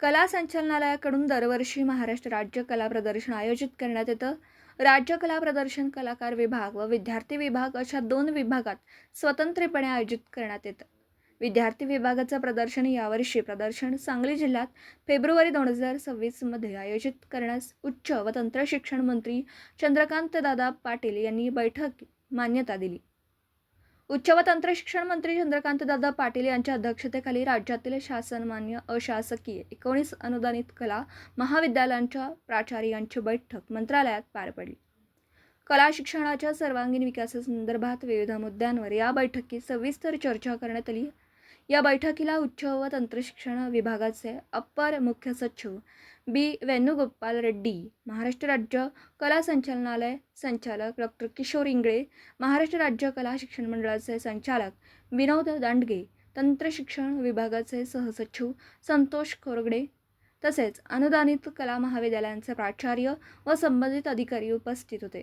कला संचालनालयाकडून दरवर्षी महाराष्ट्र राज्य कला प्रदर्शन आयोजित करण्यात येतं. राज्य कला प्रदर्शन कलाकार विभाग व विद्यार्थी विभाग अशा दोन विभागात स्वतंत्रपणे आयोजित करण्यात येतं. विद्यार्थी विभागाचं प्रदर्शन यावर्षी प्रदर्शन सांगली जिल्ह्यात फेब्रुवारी दोन हजार सव्वीसमध्ये आयोजित करण्यास उच्च व तंत्रशिक्षण मंत्री चंद्रकांत दादा पाटील यांनी बैठक मान्यता दिली. उच्च व तंत्रशिक्षण मंत्री चंद्रकांत दादा पाटील यांच्या अध्यक्षतेखाली राज्यातील शासनमान्य अशासकीय एकोणीस अनुदानित कला महाविद्यालयांच्या प्राचार्यांची बैठक मंत्रालयात पार पडली. कला शिक्षणाच्या सर्वांगीण विकासासंदर्भात विविध मुद्द्यांवर या बैठकीत सविस्तर चर्चा करण्यात आली. या बैठकीला उच्च व तंत्रशिक्षण विभागाचे अप्पर मुख्य सचिव बी वेणुगोपाल रेड्डी महाराष्ट्र राज्य कला संचालनालय संचालक डॉक्टर किशोर इंगळे महाराष्ट्र राज्य कला शिक्षण मंडळाचे संचालक विनोद दांडगे तंत्रशिक्षण विभागाचे सहसचिव संतोष कोरगडे तसेच अनुदानित कला महाविद्यालयांचे प्राचार्य व संबंधित अधिकारी उपस्थित होते.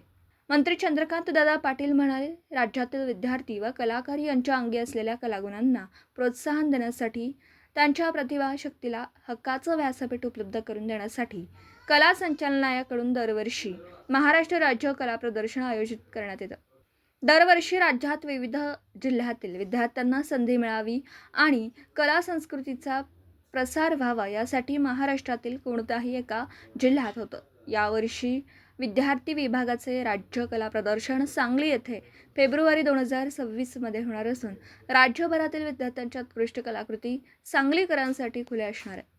मंत्री चंद्रकांत दादा पाटील म्हणाले राज्यातील विद्यार्थी व कलाकार यांच्या अंगी असलेल्या कलागुणांना प्रोत्साहन देण्यासाठी त्यांच्या प्रतिभाशक्तीला हक्काचं व्यासपीठ उपलब्ध करून देण्यासाठी कला संचालनालयाकडून दरवर्षी महाराष्ट्र राज्य कला प्रदर्शन आयोजित करण्यात येतं. दरवर्षी राज्यात विविध जिल्ह्यातील विद्यार्थ्यांना संधी मिळावी आणि कला संस्कृतीचा प्रसार व्हावा यासाठी महाराष्ट्रातील कोणत्याही एका जिल्ह्यात होतं. यावर्षी विद्यार्थी विभागाचे राज्य कला प्रदर्शन सांगली येथे फेब्रुवारी दोन हजार सव्वीसमध्ये होणार असून राज्यभरातील विद्यार्थ्यांच्या उत्कृष्ट कलाकृती सांगलीकरांसाठी खुल्या असणार आहे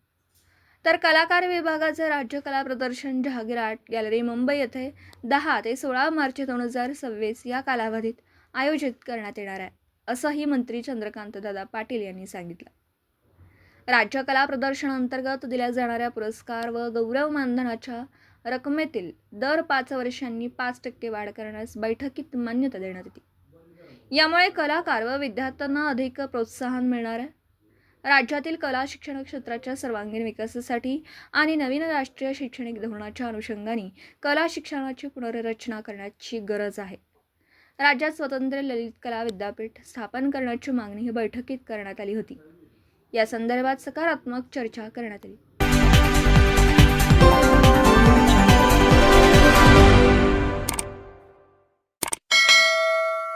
तर कलाकार विभागाचे राज्य कला प्रदर्शन जहागीर आर्ट गॅलरी मुंबई येथे दहा ते सोळा मार्च दोन हजार सव्वीस या कालावधीत आयोजित करण्यात येणार आहे असंही मंत्री चंद्रकांत दादा पाटील यांनी सांगितलं. राज्य कला प्रदर्शनाअंतर्गत दिल्या जाणाऱ्या पुरस्कार व गौरव मानधनाच्या रकमेतील दर पाच वर्षांनी पाच टक्के वाढ करण्यास बैठकीत मान्यता देण्यात येते. यामुळे कलाकार व विद्यार्थ्यांना अधिक प्रोत्साहन मिळणार आहे. राज्यातील कला शिक्षण क्षेत्राच्या सर्वांगीण विकासासाठी आणि नवीन राष्ट्रीय शैक्षणिक धोरणाच्या अनुषंगाने कला शिक्षणाची पुनर्रचना करण्याची गरज आहे. राज्यात स्वतंत्र ललित कला विद्यापीठ स्थापन करण्याची मागणी ही बैठकीत करण्यात आली होती. या संदर्भात सकारात्मक चर्चा करण्यात आली.